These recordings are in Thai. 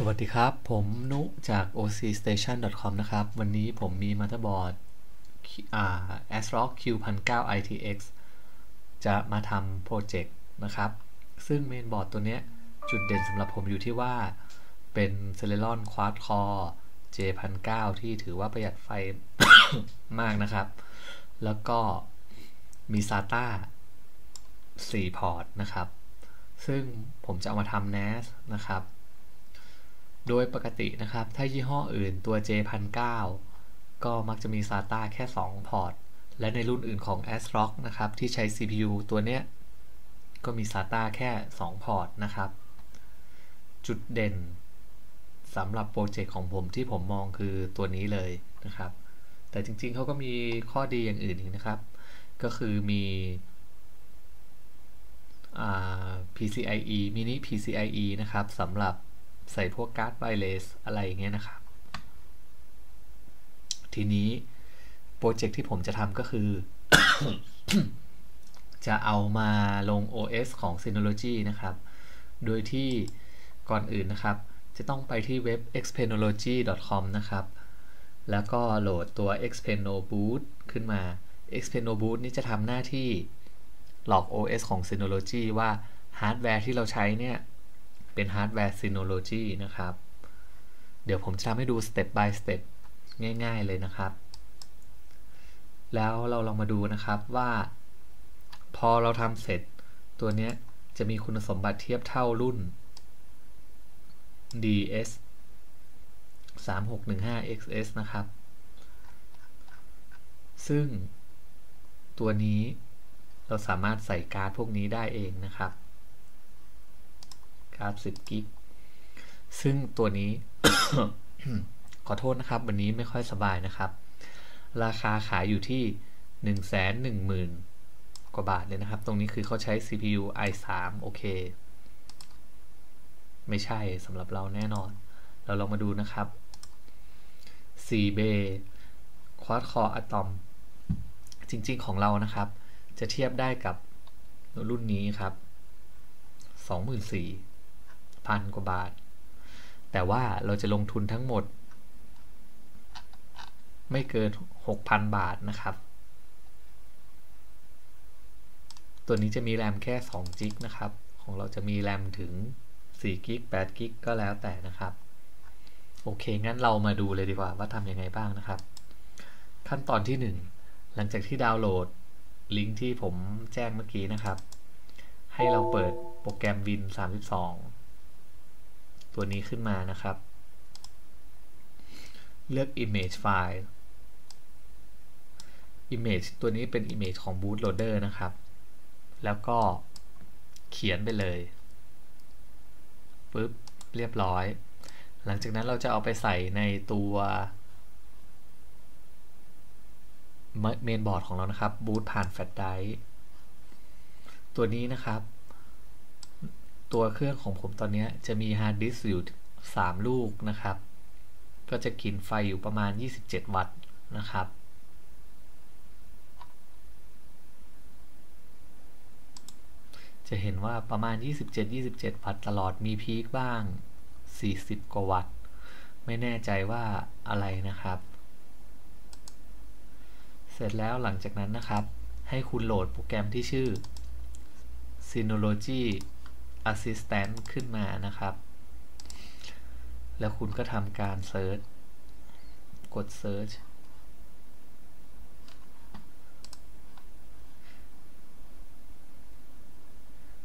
สวัสดีครับ ผมนุจาก ocstation.com นะครับ วันนี้ผมมีมั t เ e r b o a r d อ่า ASRock Q1009 ITX จะมาทำโปรเจกต์นะครับ ซึ่งเมนบอร์ดตัวนี้จุดเด่นสำหรับผมอยู่ที่ว่า เป็น Celeron Quad Core J1009 ที่ถือว่าประหยัดไฟ มากนะครับ แล้วก็มี SATA 4 พอร์ตนะครับ ซึ่งผมจะเอามาทำ NAS นะครับ โดยปกตินะครับ ถ้ายี่ห้ออื่นตัว J1009 ก็มักจะมี SATA แค่ 2 พอร์ต และในรุ่นอื่นของ ASRock นะครับ ที่ใช้ CPU ตัวเนี้ย ก็มี SATA แค่ 2 พอร์ตนะครับ จุดเด่นสำหรับโปรเจกต์ของผมที่ผมมองคือตัวนี้เลยนะครับ แต่จริงๆ เขาก็มีข้อดีอย่างอื่นอีกนะครับ ก็คือมี PCIe mini PCIe นะครับสำหรับ ใส่พวกการ์ดไวเลสอะไรอย่างเงี้ยนะครับ ทีนี้โปรเจกต์ที่ผมจะทำก็คือ จะเอามาลง OS ของ Synology นะครับ โดยที่ก่อนอื่นนะครับ จะต้องไปที่เว็บ expenology.com นะครับ แล้วก็โหลดตัว Expeno Boot ขึ้นมา Expeno Boot นี่จะทำหน้าที่หลอก OS ของ Synology ว่าฮาร์ดแวร์ที่เราใช้เนี่ย เป็นฮาร์ดแวร์ Synology นะครับ เดี๋ยวผมจะทำให้ดู step by step ง่ายๆเลยนะครับ แล้วเราลองมาดูนะครับว่า พอเราทำเสร็จตัวนี้จะมีคุณสมบัติเทียบเท่ารุ่น DS 3615 XS นะครับ ซึ่งตัวนี้เราสามารถใส่การ์ดพวกนี้ได้เองนะครับ 90กิกซึ่งตัวนี้ ขอโทษนะครับ วันนี้ไม่ค่อยสบายนะครับ ราคาขายอยู่ที่ 110,000 กว่าบาทเลยนะครับ ตรงนี้คือเขาใช้ CPU i3 โอเค ไม่ใช่สำหรับเราแน่นอน เราลองมาดูนะครับ 4 b Quad Core Atom จริง ๆ ของเรานะครับ จะเทียบได้กับรุ่นนี้ครับ 24,000 พันกว่าบาท แต่ว่าเราจะลงทุนทั้งหมด ไม่เกิน 6,000 บาทนะครับ ตัวนี้จะมีแรมแค่2จิกนะครับ ของเราจะมีแรมถึง4กิก8กิกก็แล้วแต่นะครับ โอเค งั้นเรามาดูเลยดีกว่าว่าทำยังไงบ้างนะครับ ขั้นตอนที่ 1 หลังจากที่ดาวน์โหลดลิงก์ที่ผมแจ้งเมื่อกี้นะครับ ให้เราเปิดโปรแกรม Win 32 ตัวนี้ขึ้นมานะครับ เลือก Image File Image ตัวนี้เป็น Image ของ Bootloader นะครับ แล้วก็เขียนไปเลยปุ๊บเรียบร้อย หลังจากนั้นเราจะเอาไปใส่ในตัวเมนบอร์ดของเรานะครับบูตผ่านแฟลชไดร์ตัวนี้นะครับ ตัวเครื่องของผมตอนนี้จะมีฮาร์ดดิสก์อยู่ 3 ลูกนะครับ ก็จะกินไฟอยู่ประมาณ 27 วัตต์นะครับ จะเห็นว่าประมาณ 27-27 วัตต์ตลอดมีพีคบ้าง 40 กว่าวัตต์ ไม่แน่ใจว่าอะไรนะครับ เสร็จแล้วหลังจากนั้นนะครับ ให้คุณโหลดโปรแกรมที่ชื่อ Synology Assistant ขึ้นมานะครับ แล้วคุณก็ทำการเซิร์ชกด Search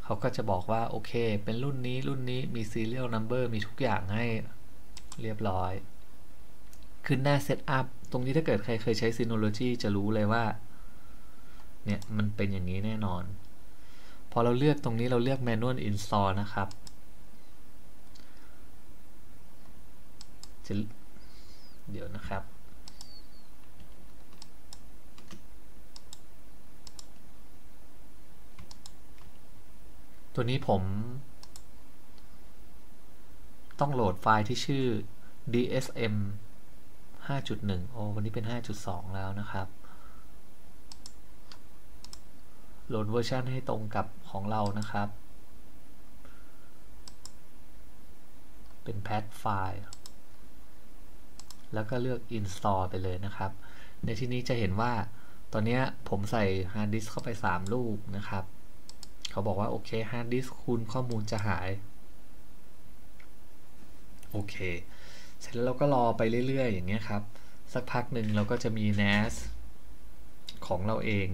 เขาก็จะบอกว่า โอเค เป็นรุ่นนี้รุ่นนี้มี serial number มีทุกอย่างให้เรียบร้อย ขึ้นหน้า setup ตรงนี้ถ้าเกิดใครเคยใช้ Synology จะรู้เลยว่า เนี่ย มันเป็นอย่างนี้แน่นอน พอเราเลือกตรงนี้เราเลือก manual install นะครับจะเดี๋ยวนะครับ ตัวนี้ผม ต้องโหลดไฟล์ที่ชื่อ dsm 5.1 โอ้วันนี้เป็น 5.2 แล้วนะครับ โหลดเวอร์ชันให้ตรงกับของเรานะครับ เป็น path file แล้วก็เลือก install ไปเลยนะครับ ในที่นี้จะเห็นว่าตอนนี้ผมใส่ hard disk เข้าไป 3 ลูกนะครับ เขาบอกว่า โอเค hard disk คุณข้อมูลจะหาย โอเค เสร็จแล้วเราก็รอไปเรื่อย ๆ อย่างเงี้ยครับ สักพักหนึ่งเราก็จะมี NAS ของเราเอง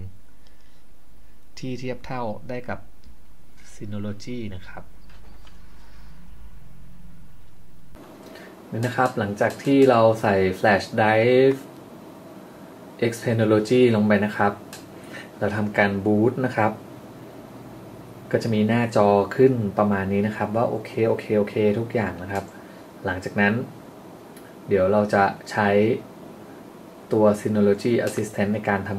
ที่เทียบเท่าได้กับ Synology นะครับนี่นะครับ หลังจากที่เราใส่ Flash Drive Xpenology ลงไปนะครับ เราทำการบูตนะครับ ก็จะมีหน้าจอขึ้นประมาณนี้นะครับ ว่าโอเคโอเคโอเคทุกอย่างนะครับ หลังจากนั้น เดี๋ยวเราจะใช้ตัว Synology Assistant ในการทำ